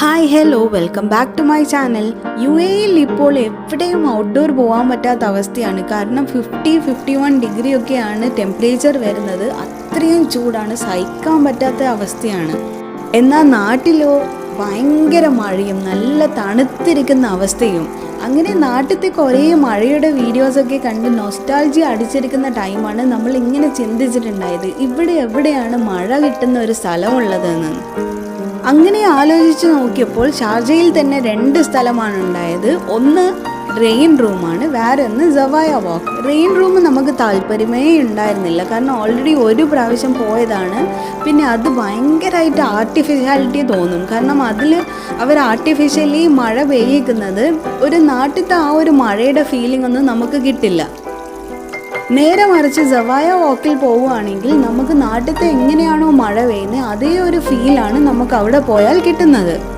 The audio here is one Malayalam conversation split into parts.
Hi hello welcome back to my channel U എയിൽ ഇപ്പോൾ എവിടെയും ഔട്ട്ഡോർ പോകാൻ പറ്റാത്ത അവസ്ഥയാണ്. കാരണം ഫിഫ്റ്റി ഫിഫ്റ്റി വൺ ഡിഗ്രി ഒക്കെയാണ് ടെമ്പറേച്ചർ വരുന്നത്. അത്രയും ചൂടാണ് സഹിക്കാൻ പറ്റാത്ത അവസ്ഥയാണ്. എന്നാൽ നാട്ടിലോ ഭയങ്കര മഴയും നല്ല തണുത്തിരിക്കുന്ന അവസ്ഥയും. അങ്ങനെ നാട്ടിലത്തെ കുറേ മഴയുടെ വീഡിയോസൊക്കെ കണ്ട് നൊസ്റ്റാൾജി അടിച്ചിരിക്കുന്ന ടൈമാണ് നമ്മൾ ഇങ്ങനെ ചിന്തിച്ചിട്ടുണ്ടായത്. ഇവിടെ എവിടെയാണ് മഴ കിട്ടുന്ന ഒരു സ്ഥലമുള്ളതെന്ന്. അങ്ങനെ ആലോചിച്ച് നോക്കിയപ്പോൾ ഷാർജയിൽ തന്നെ രണ്ട് സ്ഥലമാണ് ഉണ്ടായത്. ഒന്ന് റെയിൻ റൂമാണ് വേറെ ഒന്ന് ജവായ വാക്ക് റെയിൻ റൂം നമുക്ക് താല്പര്യമേ ഉണ്ടായിരുന്നില്ല. കാരണം ഓൾറെഡി ഒരു പ്രാവശ്യം പോയതാണ്. പിന്നെ അത് ഭയങ്കരമായിട്ട് ആർട്ടിഫിഷ്യാലിറ്റി തോന്നും. കാരണം അതിൽ അവർ ആർട്ടിഫിഷ്യലി മഴ പെയ്യിക്കുന്നത്. ഒരു നാട്ടിലത്തെ ആ ഒരു മഴയുടെ ഫീലിംഗ് ഒന്നും നമുക്ക് കിട്ടില്ല. നേരെ മറിച്ച് ജവായ വാക്കിൽ പോവുകയാണെങ്കിൽ നമുക്ക് നാട്ടിലത്തെ എങ്ങനെയാണോ മഴ പെയ്യുന്നത് അതേ ഒരു ഫീലാണ് നമുക്ക് അവിടെ പോയാൽ കിട്ടുന്നത്.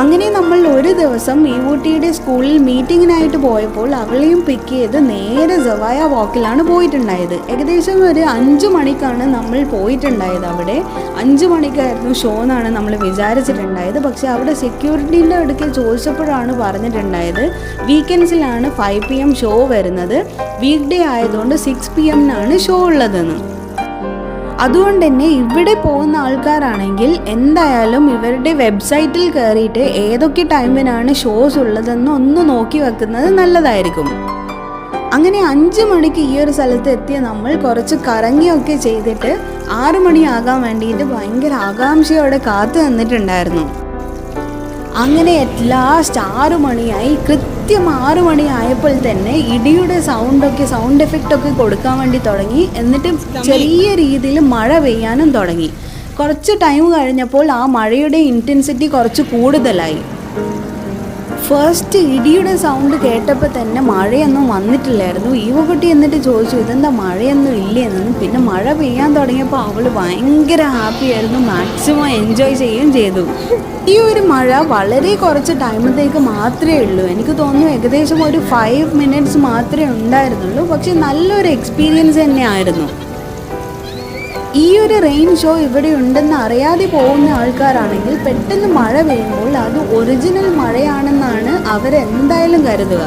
അങ്ങനെ നമ്മൾ ഒരു ദിവസം ഈ കുട്ടിയുടെ സ്കൂളിൽ മീറ്റിങ്ങിനായിട്ട് പോയപ്പോൾ അവളെയും പിക്ക് ചെയ്ത് നേരെ ജവായ വാക്കിലാണ് പോയിട്ടുണ്ടായത്. ഏകദേശം ഒരു അഞ്ച് മണിക്കാണ് നമ്മൾ പോയിട്ടുണ്ടായത് അവിടെ. അഞ്ച് മണിക്കായിരുന്നു ഷോ എന്നാണ് നമ്മൾ വിചാരിച്ചിട്ടുണ്ടായത്. പക്ഷേ അവിടെ സെക്യൂരിറ്റീന്റെ അടുക്കൽ ചോദിച്ചപ്പോഴാണ് പറഞ്ഞിട്ടുണ്ടായത്. വീക്കെൻഡ്സിലാണ് ഫൈവ് പി എം ഷോ വരുന്നത്. വീക്ക് ഡേ ആയതുകൊണ്ട് സിക്സ് പി എമ്മിനാണ് ഷോ ഉള്ളതെന്ന്. അതുകൊണ്ട് തന്നെ ഇവിടെ പോകുന്ന ആൾക്കാരാണെങ്കിൽ എന്തായാലും ഇവരുടെ വെബ്സൈറ്റിൽ കയറിയിട്ട് ഏതൊക്കെ ടൈമിനാണ് ഷോസ് ഉള്ളതെന്ന് ഒന്ന് നോക്കി വെക്കുന്നത് നല്ലതായിരിക്കും. അങ്ങനെ അഞ്ച് മണിക്ക് ഈ ഒരു സ്ഥലത്ത് എത്തിയ നമ്മൾ കുറച്ച് കറങ്ങിയൊക്കെ ചെയ്തിട്ട് ആറു മണിയാകാൻ വേണ്ടിയിട്ട് ഭയങ്കര ആകാംക്ഷയോടെ കാത്തു നിന്നിട്ടുണ്ടായിരുന്നു. അങ്ങനെ അറ്റ് ലാസ്റ്റ് ആറു മണിയായി. കൃത്യം ആറു മണിയായപ്പോൾ തന്നെ ഇടിയുടെ സൗണ്ടൊക്കെ സൗണ്ട് എഫക്റ്റൊക്കെ കൊടുക്കാൻ വേണ്ടി തുടങ്ങി. എന്നിട്ട് ചെറിയ രീതിയിൽ മഴ പെയ്യാനും തുടങ്ങി. കുറച്ച് ടൈം കഴിഞ്ഞപ്പോൾ ആ മഴയുടെ ഇന്റൻസിറ്റി കുറച്ച് കൂടുതലായി. ഫസ്റ്റ് ഇടിയുടെ സൗണ്ട് കേട്ടപ്പോൾ തന്നെ മഴയൊന്നും വന്നിട്ടില്ലായിരുന്നു. ഈവക്കുട്ടി എന്നിട്ട് ചോദിച്ചു ഇതെന്താ മഴയൊന്നും ഇല്ലെന്നും പിന്നെ മഴ പെയ്യാൻ തുടങ്ങിയപ്പോൾ അവൾ ഭയങ്കര ഹാപ്പി ആയിരുന്നു. മാക്സിമം എൻജോയ് ചെയ്യുകയും ചെയ്തു. ഈ ഒരു മഴ വളരെ കുറച്ച് ടൈമത്തേക്ക് മാത്രമേ ഉള്ളൂ. എനിക്ക് തോന്നുന്നു ഏകദേശം ഒരു ഫൈവ് മിനിറ്റ്സ് മാത്രമേ ഉണ്ടായിരുന്നുള്ളൂ. പക്ഷെ നല്ലൊരു എക്സ്പീരിയൻസ് തന്നെയായിരുന്നു. ഈ ഒരു റെയിൻ ഷോ ഇവിടെ ഉണ്ടെന്ന് അറിയാതെ പോകുന്ന ആൾക്കാരാണെങ്കിൽ പെട്ടെന്ന് മഴ പെയ്യുമ്പോൾ അത് ഒറിജിനൽ മഴയാണെന്നാണ് അവരെന്തായാലും കരുതുക.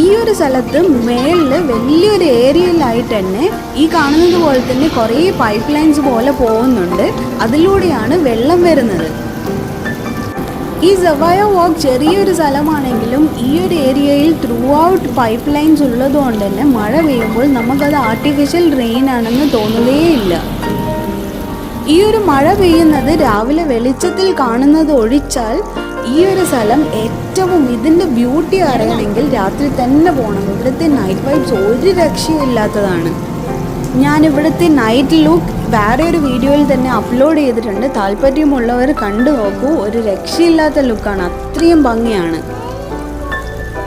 ഈ ഒരു സ്ഥലത്ത് മേളിൽ വലിയൊരു ഏരിയയിലായിട്ട് തന്നെ ഈ കാണുന്നത് പോലെ തന്നെ കുറേ പൈപ്പ് ലൈൻസ് പോലെ പോകുന്നുണ്ട്. അതിലൂടെയാണ് വെള്ളം വരുന്നത്. ഈ സവായ വാക്ക് ചെറിയൊരു സ്ഥലമാണെങ്കിലും ഈ ഒരു ഏരിയയിൽ ത്രൂ ഔട്ട് പൈപ്പ് ലൈൻസ് ഉള്ളതുകൊണ്ട് തന്നെ മഴ പെയ്യുമ്പോൾ നമുക്കത് ആർട്ടിഫിഷ്യൽ റെയിൻ ആണെന്ന് തോന്നുകയില്ല. ഈ ഒരു മഴ പെയ്യുന്നത് രാവിലെ വെളിച്ചത്തിൽ കാണുന്നത് ഒഴിച്ചാൽ ഈ ഒരു സ്ഥലം ഏറ്റവും ഇതിന്റെ ബ്യൂട്ടി അറിയണമെങ്കിൽ രാത്രി തന്നെ പോകണം. ഇവിടുത്തെ നൈറ്റ് വൈബ്സ് ഒരു രക്ഷയില്ലാത്തതാണ് ഞാൻ ഇവിടുത്തെ നൈറ്റ് ലുക്ക് വേറെ ഒരു വീഡിയോയിൽ തന്നെ അപ്ലോഡ് ചെയ്തിട്ടുണ്ട്. താല്പര്യമുള്ളവർ കണ്ടു നോക്കൂ. ഒരു രക്ഷയില്ലാത്ത ലുക്കാണ്. അത്രയും ഭംഗിയാണ്.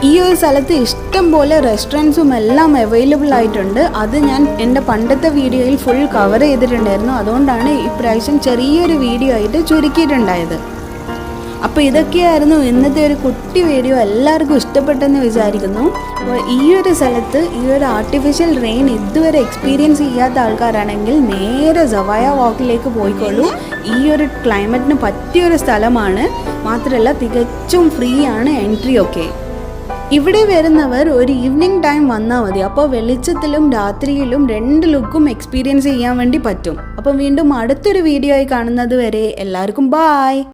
ഈ ഒരു സ്ഥലത്ത് ഇഷ്ടം പോലെ റെസ്റ്റോറന്റ്സും എല്ലാം അവൈലബിൾ ആയിട്ടുണ്ട്. അത് ഞാൻ എന്റെ പണ്ടത്തെ വീഡിയോയിൽ ഫുൾ കവർ ചെയ്തിട്ടുണ്ടായിരുന്നു. അതുകൊണ്ടാണ് ഇപ്രാവശ്യം ചെറിയൊരു വീഡിയോ ആയിട്ട് ചുരുക്കിയിട്ടുണ്ടായത്. അപ്പോൾ ഇതൊക്കെയായിരുന്നു ഇന്നത്തെ ഒരു കുട്ടി വീഡിയോ എല്ലാവർക്കും ഇഷ്ടപ്പെട്ടെന്ന് വിചാരിക്കുന്നു. അപ്പോൾ ഈ ഒരു സ്ഥലത്ത് ഈ ഒരു ആർട്ടിഫിഷ്യൽ റെയിൻ ഇതുവരെ എക്സ്പീരിയൻസ് ചെയ്യാത്ത ആൾക്കാരാണെങ്കിൽ നേരെ സവായ വാക്കിലേക്ക് പോയിക്കോളൂ. ഈ ഒരു ക്ലൈമറ്റിന് പറ്റിയൊരു സ്ഥലമാണ്. മാത്രമല്ല തികച്ചും ഫ്രീ ആണ് എൻട്രി ഒക്കെ. ഇവിടെ വരുന്നവർ ഒരു ഈവനിങ് ടൈം വന്നാൽ മതി. അപ്പോൾ വെളിച്ചത്തിലും രാത്രിയിലും രണ്ട് ലുക്കും എക്സ്പീരിയൻസ് ചെയ്യാൻ വേണ്ടി പറ്റും. അപ്പം വീണ്ടും അടുത്തൊരു വീഡിയോ ആയി കാണുന്നത് വരെ എല്ലാവർക്കും ബായ്